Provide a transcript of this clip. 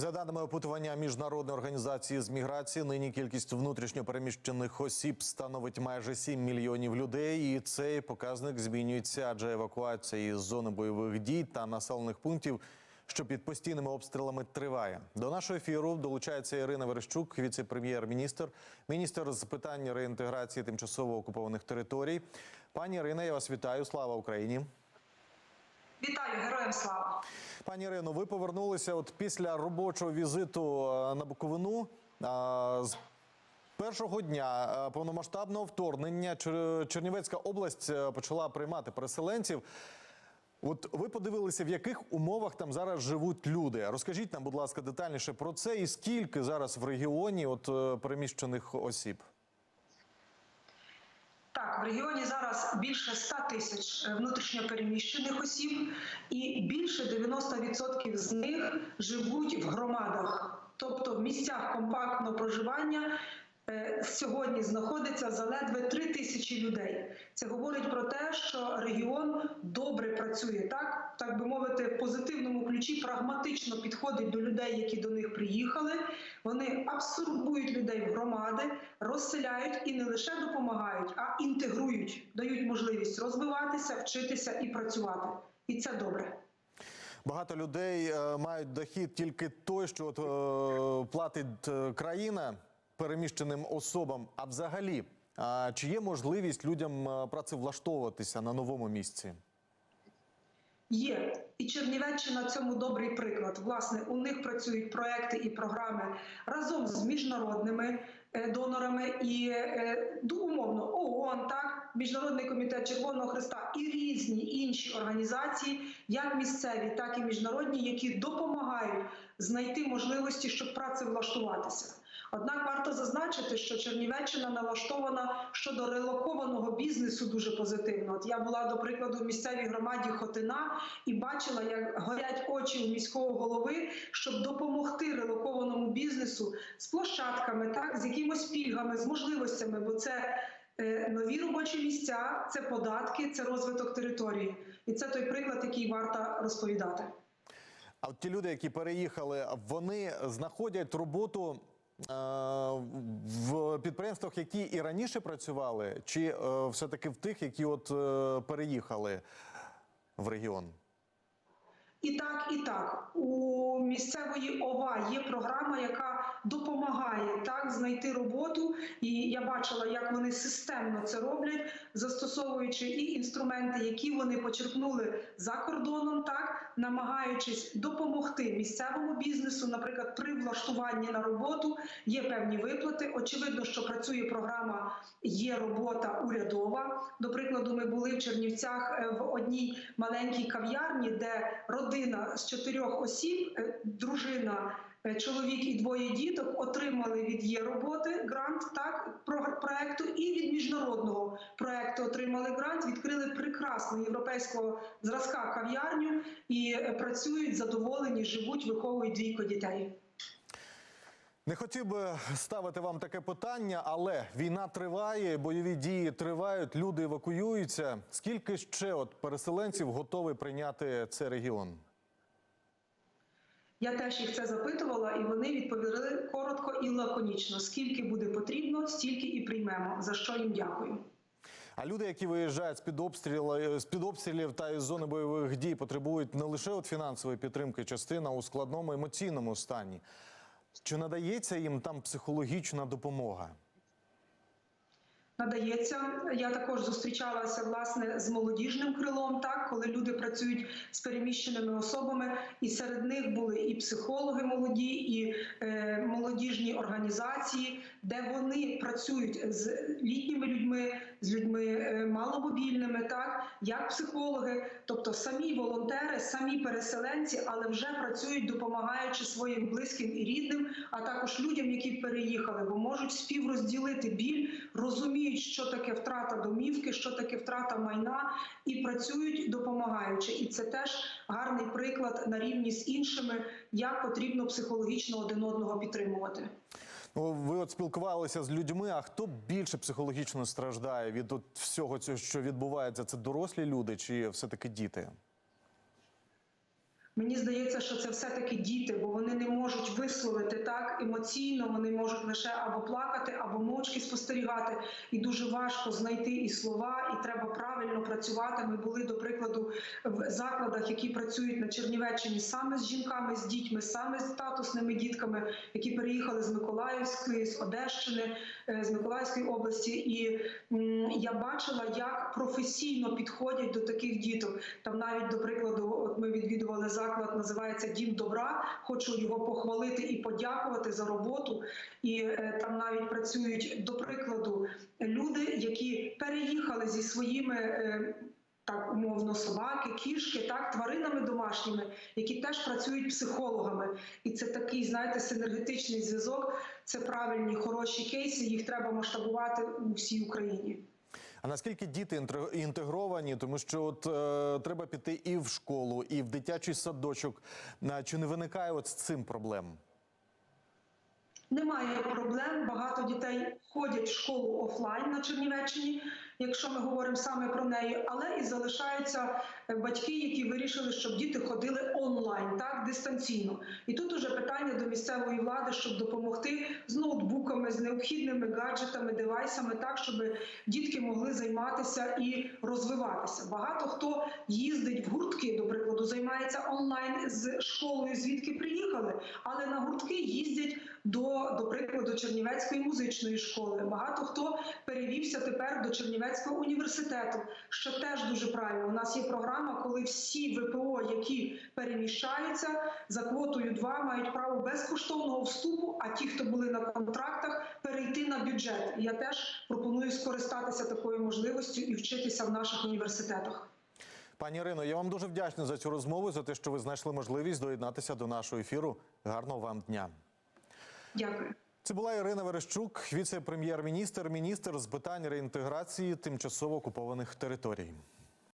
За даними опитування міжнародної організації з міграції, нині кількість внутрішньопереміщених осіб становить майже 7 мільйонів людей. І цей показник змінюється, адже евакуація із зони бойових дій та населених пунктів, що під постійними обстрілами триває. До нашого ефіру долучається Ірина Верещук, віце-прем'єр-міністр, міністр з питань реінтеграції тимчасово окупованих територій. Пані Ірина, я вас вітаю. Слава Україні. Вітаю, героям слава! Пані Ірино, ви повернулися от після робочого візиту е, на Буковину. З першого дня е, повномасштабного вторгнення Чер- Чернівецька область е, почала приймати переселенців. От ви подивилися, в яких умовах там зараз живуть люди. Розкажіть нам, будь ласка, детальніше про це і скільки зараз в регіоні от переміщених осіб. Так, в регіоні зараз більше 100 тисяч е, внутрішньопереміщених осіб, і більше 90% з них живуть в громадах, тобто в місцях компактного проживання. Е, Сьогодні знаходиться заледве 3 тисячі людей. Це говорить про те, що регіон добре працює, так так би мовити, в позитивному ключі прагматично підходить до людей, які до них приїхали. Вони абсорбують людей в громади, розселяють і не лише допомагають, а інтегрують, дають можливість розвиватися, вчитися і працювати. І це добре. Багато людей е, мають дохід тільки той, що от, е, платить країна переміщеним особам. А взагалі, чи є можливість людям працевлаштовуватися на новому місці? Є і Чернівеччина цьому добрий приклад. Власне, у них працюють проекти і програми разом з міжнародними е, донорами і е, умовно ООН, так міжнародний комітет Червоного Христа і різні інші організації, як місцеві, так і міжнародні, які допомагають знайти можливості, щоб працевлаштуватися. Однак варто зазначити, що Чернівеччина налаштована щодо релокованого бізнесу дуже позитивно. От я була до прикладу в місцевій громаді Хотина і бачила, як горять очі у міського голови, щоб допомогти релокованому бізнесу з площадками, так з якимось пільгами, з можливостями, бо це. е, Нові робочі місця, це податки, це розвиток території, і це той приклад, який варто розповідати. А от ті люди, які переїхали, вони знаходять роботу в підприємствах, які і раніше працювали, чи е, все-таки в тих, які от е, переїхали в регіон? І так, і так. У місцевої ОВА є програма, яка допомагає так знайти роботу. І я бачила, як вони системно це роблять, застосовуючи і інструменти, які вони почерпнули за кордоном, так намагаючись допомогти місцевому бізнесу, наприклад, при влаштуванні на роботу є певні виплати. Очевидно, що працює програма Є робота урядова. До прикладу, ми були в Чернівцях е, в одній маленькій кав'ярні, де родина з чотирьох осіб, е, дружина. е, Чоловік і двоє діток отримали від є роботи грант так про проекту, і від міжнародного проекту отримали грант. Відкрили прекрасну європейського зразка кав'ярню і е, працюють задоволені, живуть, виховують двійко дітей. Не хотів би ставити вам таке питання, але війна триває, бойові дії тривають, люди евакуюються. Скільки ще от переселенців готові прийняти цей регіон? Я теж їх це запитувала, і вони відповіли коротко і лаконічно: скільки буде потрібно, стільки і приймемо. За що їм дякую. А люди, які виїжджають з під обстрілів, з під обстрілів та із зони бойових дій, потребують не лише от фінансової підтримки, частина у складному емоційному стані. Чи надається їм там психологічна допомога? Надається. Я також зустрічалася власне з молодіжним крилом, так коли люди працюють з переміщеними особами, і серед них були і психологи молоді, і е, молодіжні організації, де вони працюють з літніми людьми, з людьми е, маломобільними, так як психологи, тобто самі волонтери, самі переселенці, але вже працюють, допомагаючи своїм близьким і рідним, а також людям, які переїхали, бо можуть співрозділити біль, розуміють, що таке втрата домівки, що таке втрата майна, і працюють допомагаючи. І це теж гарний приклад на рівні з іншими, як потрібно психологічно один одного підтримувати. Ну, ви от спілкувалися з людьми. А хто більше психологічно страждає від от всього цього, що відбувається? Це дорослі люди чи все-таки діти? Мені здається, що це все-таки діти, бо вони не можуть висловити так емоційно. Вони можуть лише або плакати, або мовчки спостерігати. І дуже важко знайти і слова, і треба правильно працювати. Ми були до прикладу в закладах, які працюють на Чернівеччині саме з жінками, з дітьми, саме з статусними дітками, які переїхали з Миколаївської, з Одещини, е, з Миколаївської області. І я бачила, як професійно підходять до таких діток. Там навіть до прикладу, от ми відвідували заклад, називається Дім добра. Хочу його похвалити і подякувати за роботу. І е, там навіть працюють до прикладу люди, які переїхали зі своїми. е, так, умовно, собаки, кішки, так, тваринами домашніми, які теж працюють психологами. І це такий, знаєте, синергетичний зв'язок. Це правильні, хороші кейси. Їх треба масштабувати у всій Україні. А наскільки діти інтегр- інтегровані, тому що от е, треба піти і в школу, і в дитячий садочок. Чи не виникає от з цим проблем? Немає проблем. Багато дітей ходять в школу офлайн на Чернівеччині, якщо ми говоримо саме про неї, але і залишаються е, батьки, які вирішили, щоб діти ходили онлайн, так дистанційно. І тут уже питання до місцевої влади, щоб допомогти з ноутбуками, з необхідними гаджетами, девайсами, так щоб дітки могли займатися і розвиватися. Багато хто їздить в гуртки, до прикладу, займається онлайн з школою, звідки приїхали, але на гуртки їздять до, до прикладу Чернівецької музичної школи. Багато хто перевівся тепер до Чернівецького університету, що теж дуже правильно. У нас є програма, коли всі ВПО, які переміщаються за квотою 2, мають право безкоштовного вступу. А ті, хто були на контрактах, перейти на бюджет. Я теж пропоную скористатися такою можливістю і вчитися в наших університетах. Пані Ірино, я вам дуже вдячний за цю розмову, за те, що ви знайшли можливість доєднатися до нашого ефіру. Гарного вам дня. Дякую. Це була Ірина Верещук, віце-прем'єр-міністр, міністр з питань реінтеграції тимчасово окупованих територій.